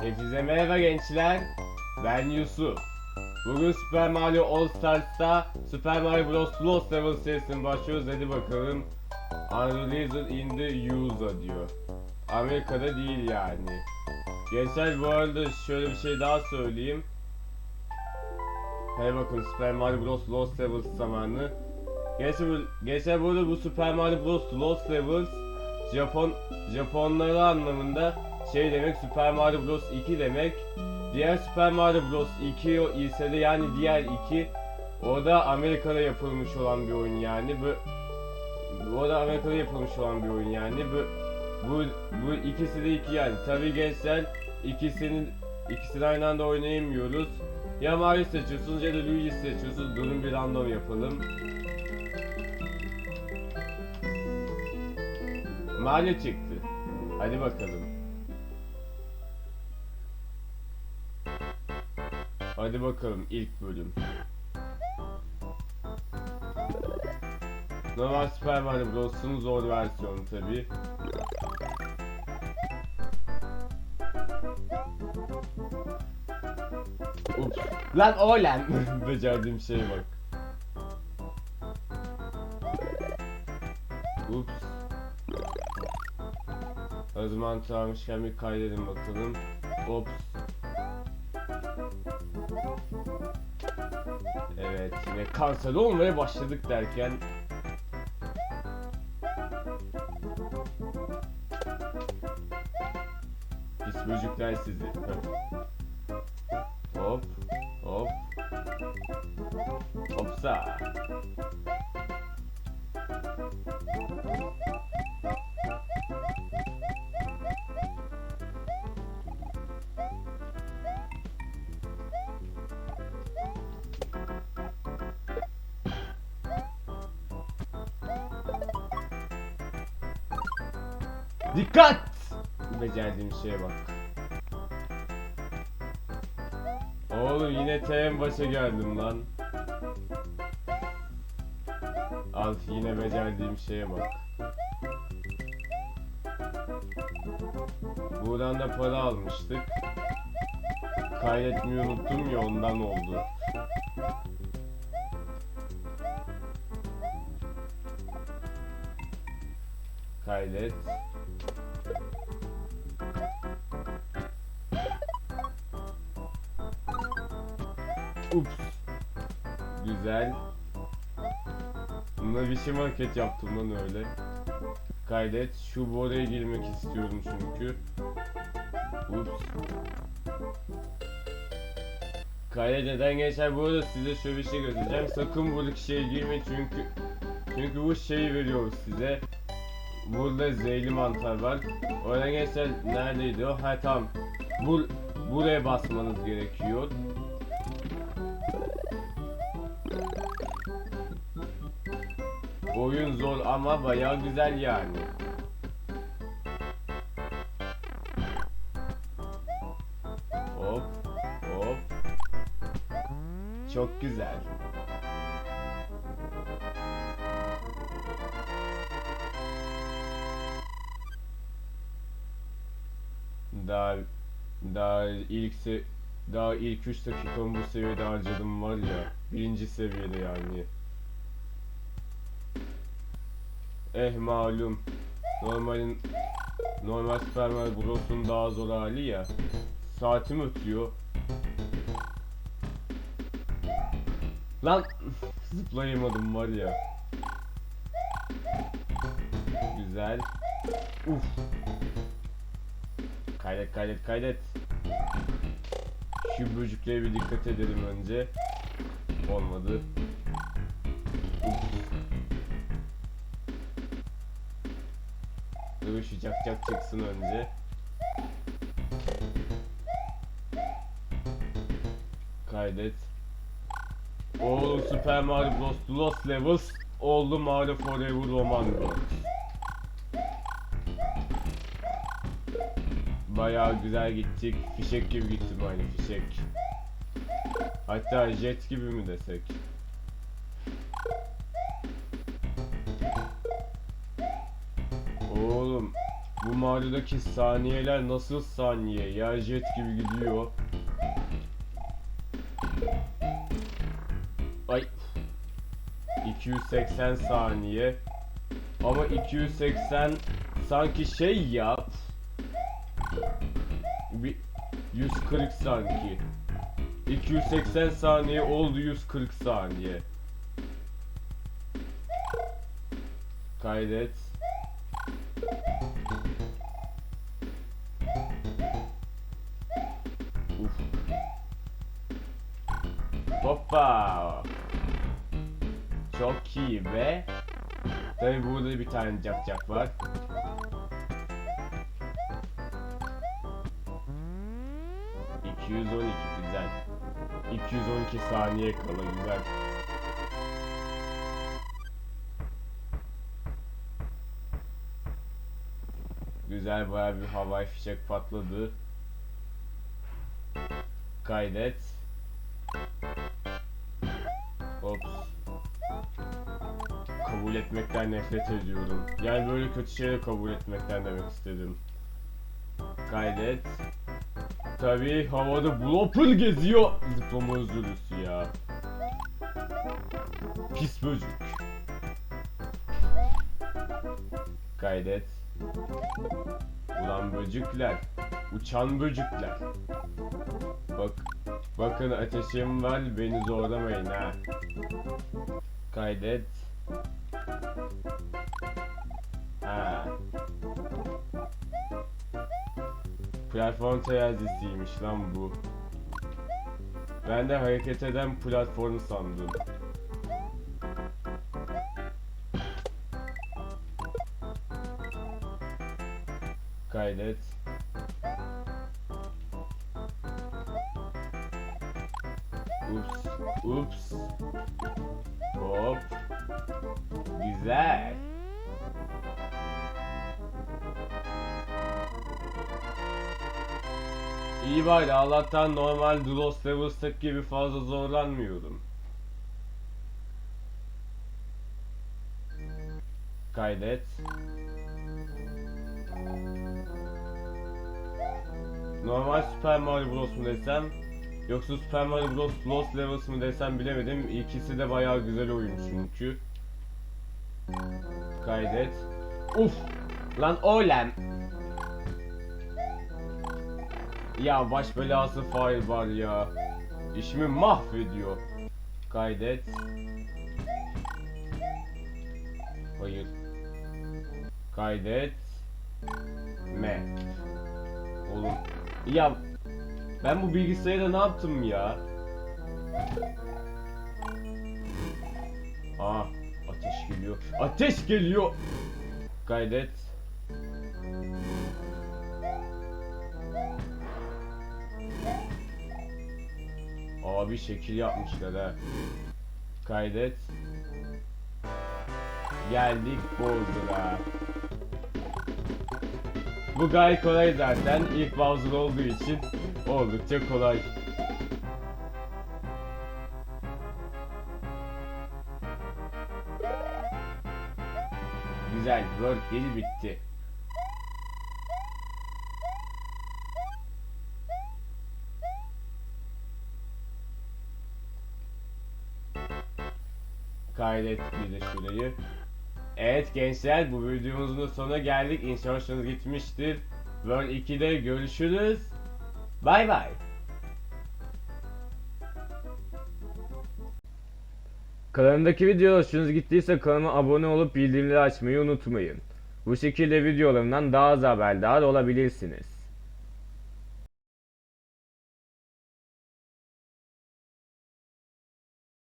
Hepinize merhaba gençler. Ben Yusuf. Bugün Super Mario All Stars'ta Super Mario Bros. Lost Level serisine başlıyoruz. Hadi bakalım. Unreleased in the USA diyor. Amerika'da değil yani. Gençler bu arada şöyle bir şey daha söyleyeyim. Hadi bakın Super Mario Bros. Lost Levels zamanı. Gençler, bu- gençler burada bu Super Mario Bros. Lost Levels Japon Japonları anlamında şey demek Super Mario Bros 2 demek. Diğer Super Mario Bros 2 o ise de yani diğer 2 o da Amerika'da yapılmış olan bir oyun yani bu o da Amerika'da yapılmış olan bir oyun yani bu bu bu ikisi de iki yani. Tabii gençler ikisini ikisini aynı anda oynayamıyoruz. Ya Mario seçiyorsunuz ya da Luigi seçiyorsunuz. Durun bir random yapalım. Mario çıktı. Hadi bakalım. Hadi bakalım ilk bölüm. Normal Super Mario Bros'un zor versiyonu tabi. Ups. Lan oğlan. Becerdiğim şeye bak. Ups. O zaman bir kaydedelim bakalım. Ops. Evet ve kanser olmaya başladık derken. Pis böcekler sizi. Hop hop. Hopsa Dikkat! Becerdiğim şeye bak. Oğlum yine T'en başa geldim lan. Al yine becerdiğim şeye bak. Buradan da para almıştık. Kaydetmeyi unuttum ya ondan oldu. Kaydet. Ups. Güzel. Buna bir şey market yaptım lan öyle. Kaydet. Şu boraya girmek istiyorum çünkü. Ups. Kaydet neden geçer? Bu arada size şöyle bir şey göstereceğim. Sakın buradaki şeye girmeyin çünkü çünkü bu şeyi veriyor size. Burada zehirli mantar var. Oradan geçer neredeydi o? Ha tamam. Bu buraya basmanız gerekiyor. Oyun zor ama bayağı güzel yani. Hop hop. Çok güzel. Daha daha ilk se daha ilk 3 dakikamı bu seviyede harcadım var ya. Birinci seviyede yani. Eh malum. Normalin normal Super Mario Bros'un daha zor hali ya. Saatim ötüyor. Lan zıplayamadım var ya. Güzel. Uf. Kaydet kaydet kaydet. Şu böceklere bir dikkat edelim önce. Olmadı. Dur şu cak cak çıksın önce. Kaydet. Oğlum Super Mario Bros. Lost Levels oldu Mario Forever Roman Bros. Bayağı güzel gittik. Fişek gibi gittim aynı fişek. Hatta jet gibi mi desek? Bu Mario'daki saniyeler nasıl saniye? Ya jet gibi gidiyor. Ay. 280 saniye. Ama 280 sanki şey ya bir 140 sanki. 280 saniye oldu 140 saniye. Kaydet Hoppa Çok iyi ve Tabi burada bir tane cak cak var ...212 güzel. 212 saniye kala güzel. Güzel baya bir havai fişek patladı. Kaydet. Ops. Kabul etmekten nefret ediyorum. Yani böyle kötü şeyleri kabul etmekten demek istedim. Kaydet. Tabii havada blopper geziyor. Zıplama özürlüsü ya. Pis böcek. Kaydet. Ulan böcekler. Uçan böcekler. Bak. Bakın ateşim var beni zorlamayın ha. Kaydet. Ha. Platform terazisiymiş lan bu. Ben de hareket eden platform sandım. Kaydet. Ups, ups. Hop. Güzel. İyi bari Allah'tan normal Dross Level's'taki gibi fazla zorlanmıyorum. Kaydet. Normal Super Mario Bros mu desem yoksa Super Mario Bros Lost Levels mı desem bilemedim. İkisi de bayağı güzel oyun çünkü. Kaydet. Uf! Lan oğlum! Ya baş belası fail var ya. İşimi mahvediyor. Kaydet. Hayır. Kaydet. Me. Oğlum. Ya ben bu bilgisayarda ne yaptım ya? Aa, ateş geliyor. Ateş geliyor. Kaydet. Abi şekil yapmışlar ha. Kaydet. Geldik Bowser'a. Bu gayet kolay zaten. İlk Bowser olduğu için oldukça kolay. Güzel, World 1 bitti. Kaydet bir de şurayı. Evet gençler bu videomuzun sonuna geldik. İnşallah hoşunuza gitmiştir. World 2'de görüşürüz. Bay bay. Kanalımdaki video hoşunuza gittiyse kanalıma abone olup bildirimleri açmayı unutmayın. Bu şekilde videolarımdan daha az haberdar olabilirsiniz.